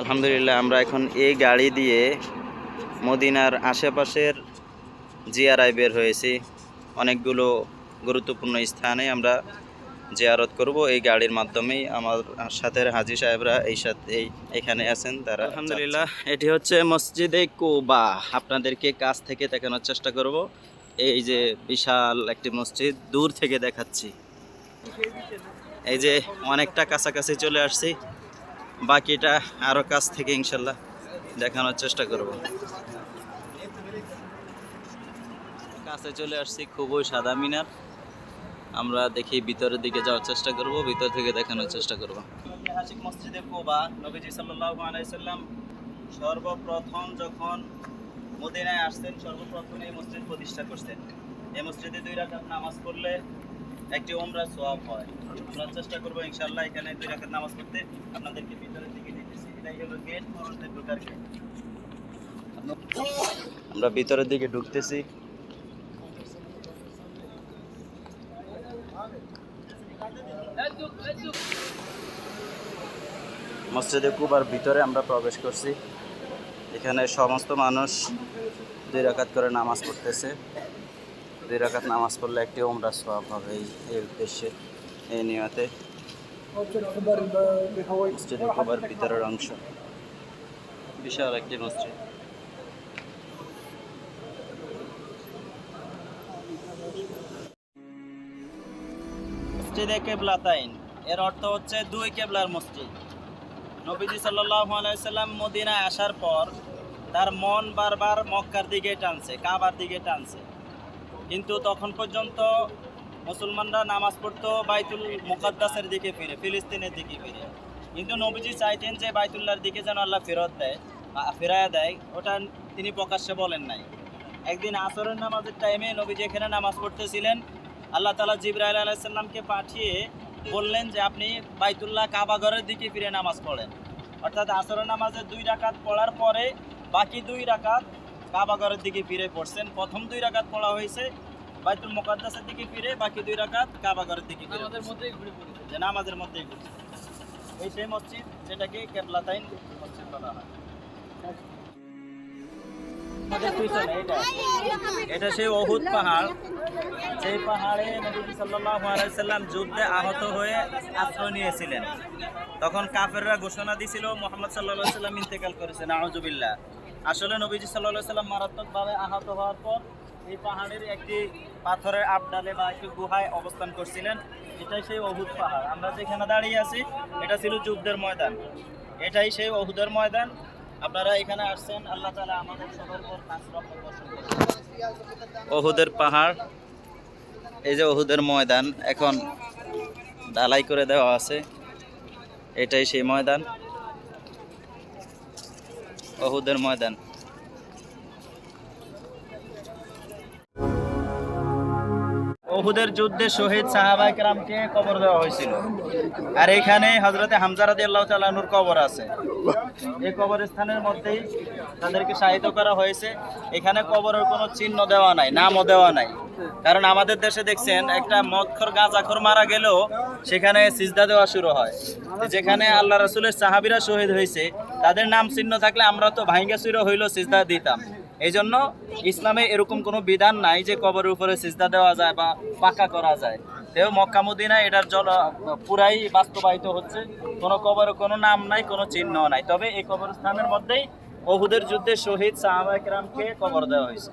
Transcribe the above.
আলহামদুলিল্লাহ, আমরা এখন এই গাড়ি দিয়ে মদিনার আশেপাশের জিয়ারায় বের হয়েছি। অনেকগুলো গুরুত্বপূর্ণ স্থানে আমরা জিয়ারত করব। এই গাড়ির মাধ্যমেই আমার সাথে হাজি সাহেবরা এই সাথে এখানে আছেন, তারা আলহামদুলিল্লাহ, এটি হচ্ছে মসজিদে কুবা। আপনাদেরকে কাছ থেকে দেখানোর চেষ্টা করব। এই যে বিশাল একটি মসজিদ, দূর থেকে দেখাচ্ছি। এই যে অনেকটা কাছাকাছি চলে আসছি। বাকিটা আরও কাছ থেকে ইনশাল্লাহ দেখানোর চেষ্টা করব। কাছে চলে আসছি খুবই সাদা মিনার। আমরা দেখি ভিতরের দিকে যাওয়ার চেষ্টা করব, ভিতর থেকে দেখানোর চেষ্টা করব। ঐতিহাসিক মসজিদে কোবা, নবীজি সাল্লাল্লাহু আলাইহি সাল্লাম সর্বপ্রথম যখন মদিনায় আসতেন সর্বপ্রথম এই মসজিদ প্রতিষ্ঠা করছেন। এই মসজিদে দুই রাকাত নামাজ পড়লে একটি ওমরা সোয়াব হয়। আমরা চেষ্টা করব ইনশাল্লাহ এখানে দুই রাকাত নামাজ পড়তে। আপনাদেরকে ভিতরের দিকে নিতেছি। এটাই হলো গেট পুরুষদের ঢোকার গেট আমরা ভিতরের দিকে ঢুকতেছি। মসজিদে কুবার ভিতরে আমরা প্রবেশ করছি। এখানে সমস্ত মানুষ দুই রাকাত করে নামাজ পড়তেছে। দুই রাকাত নামাজ পড়লে একটি ওমরা সোয়াব হবে এই উদ্দেশ্যে। এই নিয়তে ভিতরের অংশ। বিশাল একটি মসজিদ। মসজিদে কেবলাতাইন এর অর্থ হচ্ছে দুই কেবলার মসজিদ। নবীজি সাল্লাম মদিনায় আসার পর তার মন বারবার মক্কার দিকে টানছে, কাবার দিকে টানছে। কিন্তু তখন পর্যন্ত মুসলমানরা নামাজ পড়তো বাইতুল মুকাদ্দাসের দিকে ফিরে, ফিলিস্তিনের দিকে ফিরে। কিন্তু নবীজি চাইতেন যে বাইতুল্লাহর দিকে যেন আল্লাহ ফেরত দেয় ফেরায় দেয়, ওটা তিনি প্রকাশ্যে বলেন নাই। একদিন আসরের নামাজের টাইমে নবীজি এখানে নামাজ পড়তেছিলেন। আল্লাহ তালা জিব্রাইল আলাইসাল্লামকে পাঠিয়ে বললেন যে, আপনি বাইতুল্লাহ কাবাগরের দিকে ফিরে নামাজ পড়েন। অর্থাৎ আসরের নামাজের দুই রাকাত পড়ার পরে বাকি দুই রাকাত কাবাগরের দিকে ফিরে পড়ছেন। প্রথম দুই রাকাত পড়া হয়েছে বাইতুল মোকাদ্দাসের দিকে ফিরে বাকি দুই রাকাত কাবাগরের দিকে ফিরে আমাদের মধ্যেই ঘুরে পড়েছে যে নামাজের মধ্যেই ঘুরছে এই সেই মসজিদ যেটাকে কেবলাতাইন মসজিদ বলা হয়। এটা এটা সেই অহুদ পাহাড়। সেই পাহাড়ে নবী সাল্লাল্লাহু আলাইহি সাল্লাম যুদ্ধে আহত হয়ে আশ্রয় নিয়েছিলেন। তখন কাফেররা ঘোষণা দিছিল মোহাম্মদ সাল্লাল্লাহু আলাইহি সাল্লাম ইন্তেকাল করেছেন আউযুবিল্লাহ আসলে নবীজি আলাইহি সাল্লাম মারাত্মকভাবে আহত হওয়ার পর এই পাহাড়ের একটি পাথরের আবডালে বা একটি গুহায় অবস্থান করছিলেন। এটাই সেই অহুদ পাহাড়। আমরা যেখানে দাঁড়িয়ে আছি, এটা ছিল যুদ্ধের ময়দান। এটাই সেই অহুদের ময়দান। আপনারা এখানে আসছেন, আল্লাহ তালা আমাদের সবার অহুদের পাহাড়, এই যে অহুদের ময়দান, এখন ঢালাই করে দেওয়া আছে। এটাই সেই ময়দান। অহুদের ময়দান। অহুদের যুদ্ধে শহীদ সাহাবাইকরামকে কবর দেওয়া হয়েছিল। আর এখানে হজরতে হামজা আল্লাহ তালানুর কবর আছে। এই কবরস্থানের মধ্যেই তাদেরকে সাহিত্য করা হয়েছে। এখানে কবরের কোনো চিহ্ন দেওয়া নাই, নামও দেওয়া নাই। কারণ আমাদের দেশে দেখছেন, একটা মদখর গাঁজাখর মারা গেলেও সেখানে সিজদা দেওয়া শুরু হয়। যেখানে আল্লাহ রসুলের সাহাবিরা শহীদ হয়েছে তাদের নাম চিহ্ন থাকলে আমরা তো ভাইঙ্গা চুরো হইলেও সিজদা দিতাম। এই জন্য ইসলামে এরকম কোনো বিধান নাই যে কবরের উপরে সিজদা দেওয়া যায় বা পাকা করা যায়। তেও মক্কামুদ্দিনা এটার জল পুরাই বাস্তবায়িত হচ্ছে। কোনো কবর, কোনো নাম নাই, কোনো চিহ্ন নাই। তবে এই কবরস্থানের মধ্যেই অহুদের যুদ্ধে শহীদ সাহাবাহামকে কবর দেওয়া হয়েছে।